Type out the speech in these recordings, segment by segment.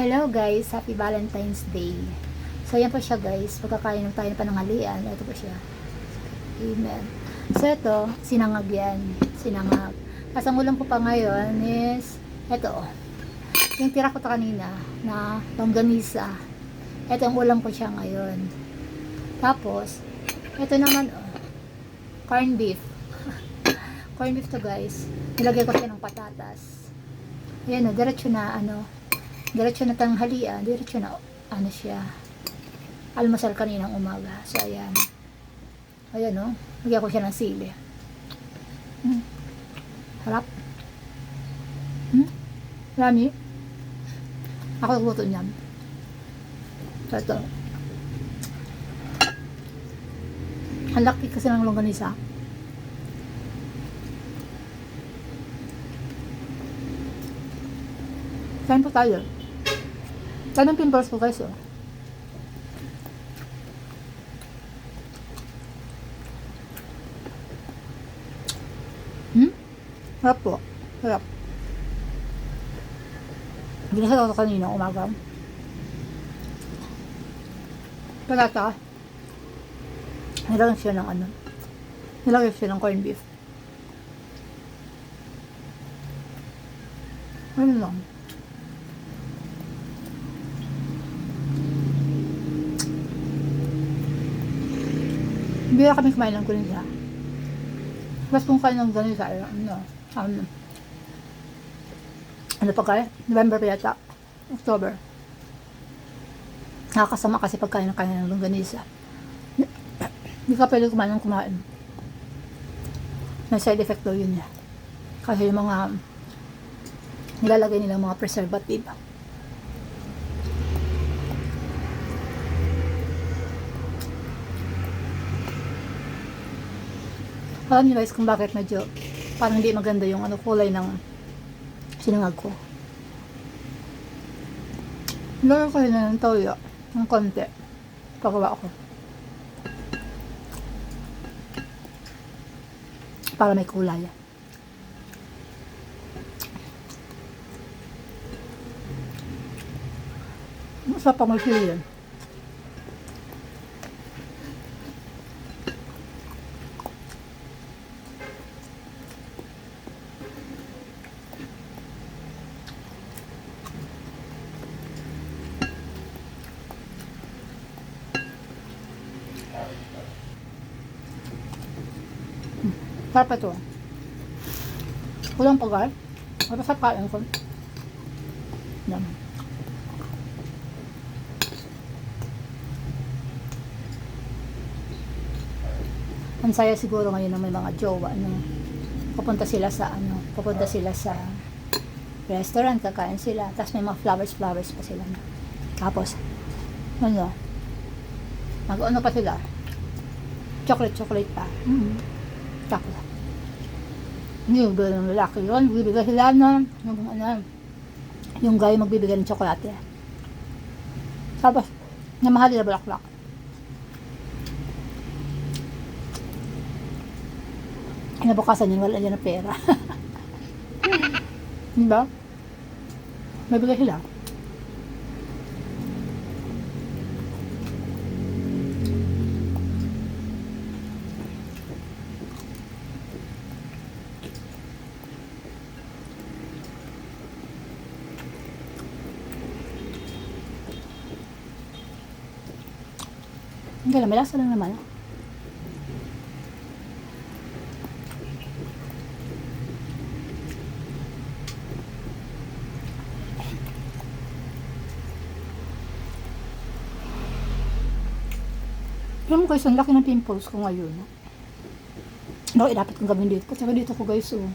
Hello guys, happy Valentine's Day. So yan po siya guys, pagkakain ng tayo ng pananghalian, ito po siya. Amen. So ito, sinangag yan, sinangag. Tapos ang ulam ko pa ngayon is, ito oh. Yung tira ko to kanina na longganisa. Ito ang ulam ko siya ngayon. Tapos, ito naman oh, corn beef. corn beef to guys. Nilagay ko siya ng patatas. Ayan o, diretso na ano, diretso na tanghalian, diretso na ano siya, almusal kaninang umaga. So, ayan. Ayan o, lagyan ko siya ng sili. Hmm. Harap. Hmm? Rami. Ako nagluto niyan. So, ito. Ang laki kasi ng longganisa. Kain po tayo. Kain ng pimples ko guys, oh. Hmm? Harap po. Harap. Ginasa ko kanina umaga. Palata. Nilagyan siya ng ano. Nilagyan siya ng corned beef. Ano lang. Na kami kumain ng kulinsa. Mas kung kain ng ganito tayo, ano, um, ano pa kaya? November pa yata. October. Nakakasama kasi pagkain ng kain ng longganisa. Hindi ka pwede kumain ng kumain. May side effect daw yun niya. Kasi yung mga nilalagay nila mga preservative. Alam niyo guys kung bakit medyo parang hindi maganda yung ano kulay ng sinangag ko. Lalo ko yun ng toyo ng konti. Pagawa ko. Para may kulay. Masarap pa may sili yan. Sarap ito. Kulang pagal. Ano sa kain ko? Yan. Ang saya siguro ngayon ng may mga jowa, ano, pupunta sila sa, ano, pupunta sila sa restaurant, kakain sila, tapos may mga flowers, flowers pa sila. Tapos, ano, mag-ano pa sila, chocolate, chocolate pa. Mm-hmm. Chocolate. Hindi bibigay ng lalaki yun. Bibigay sila na yung ano, yung guy magbibigay ng tsokolate. Tapos, namahal nila bulaklak. Kinabukasan yun, wala yan na pera. diba? May bigay sila. Hindi lang, malasa lang naman. Alam guys, ang laki ng pimples ko ngayon. No, eh, dapat kong gawin dito. Kasi dito ko guys, oh.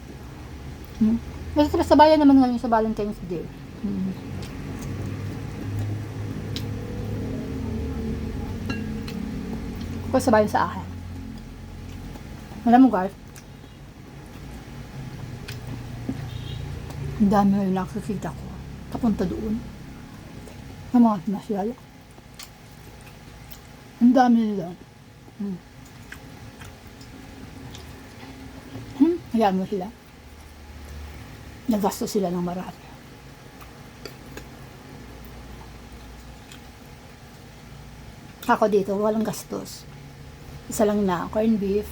Hmm? Kasi sa bayan naman ngayon sa Valentine's Day. Hmm. Kung sabay sa akin. Alam mo guys, ang dami ngayon nakikita ko. Papunta doon. Ng mga sinasyal. Ang dami nila. Hmm. Hmm, hayaan mo sila. Nagasto sila ng marami. Ako dito, walang gastos. Isa lang na corned beef,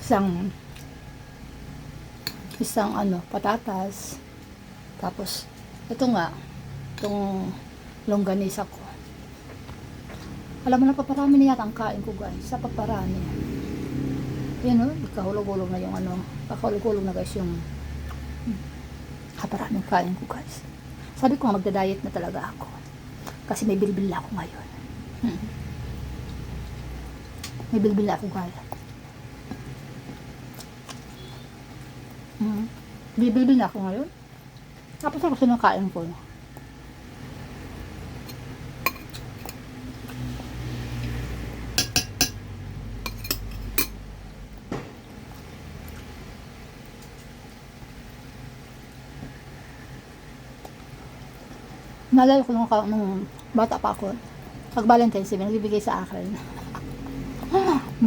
isang isang ano, patatas, tapos ito nga, itong longganisa ko. Alam mo na, paparami na yata ang kain ko guys, sa paparami. Yan o, kahulog-hulog na yung ano, kahulog-hulog na guys yung kaparaming kain ko guys. Sabi ko magda-diet na talaga ako. Kasi may bilbil ako ngayon. Hmm. May bilbil ako guys. Hmm. Bibilbil na ako ngayon. Tapos ako sinakain ko. Naalala ko nung, nung bata pa ako, pag Valentine's Day, nagbibigay sa akin.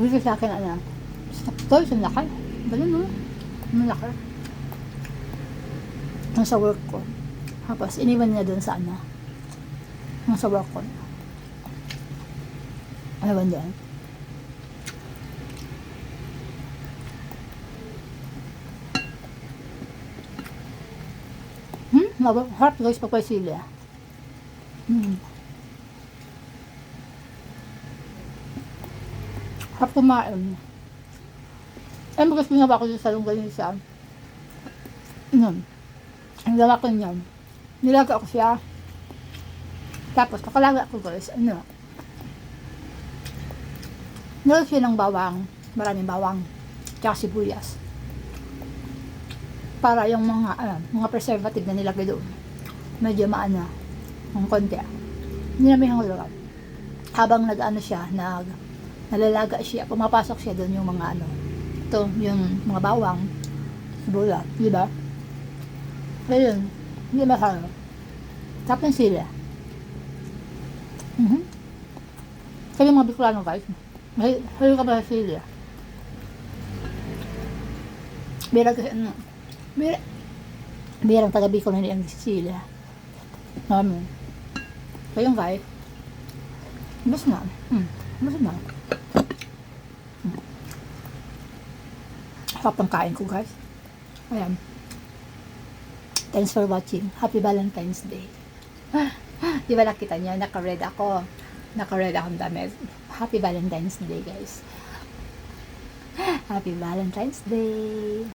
Nagbibigay sa akin, ano, toys, ang laki. Ganun, no? Ang laki. Nung sa work ko. Tapos, iniwan niya dun sa ano, nung sa work ko. Iniwan doon. Hmm? Mab- Harap guys pag may sili ah. Hmm. Harap kumain. Eh, magas ginawa ko sa longganisa. Ano? Ang gawa ko niyan. Nilaga ko siya. Tapos, pakalaga ko guys, ano? Nilagay siya ng bawang. Maraming bawang. Tsaka sibuyas. Para yung mga, ano, mga preservative na nilagay doon. Medyo maana. Ang konti. Hindi namin ang lugar. Habang nag-ano siya, nag, nalalaga siya, pumapasok siya doon yung mga ano, ito, yung mga bawang, sibuyas, di ba? Ayun, hindi masarap. Tapos sila. Mhm. Kaya mga Bicolano guys, may hayo ka ba sa sila? Bira kasi ano, bira, bira ang taga Bicol na ang sila. Namin. Kaya guys, mas na, hmm, mas na. Sarap ng kain ko guys. Ayan. Thanks for watching. Happy Valentine's Day. Di ba nakita niyo? Naka-red ako. Naka-red akong damit. Happy Valentine's Day, guys. Happy Valentine's Day.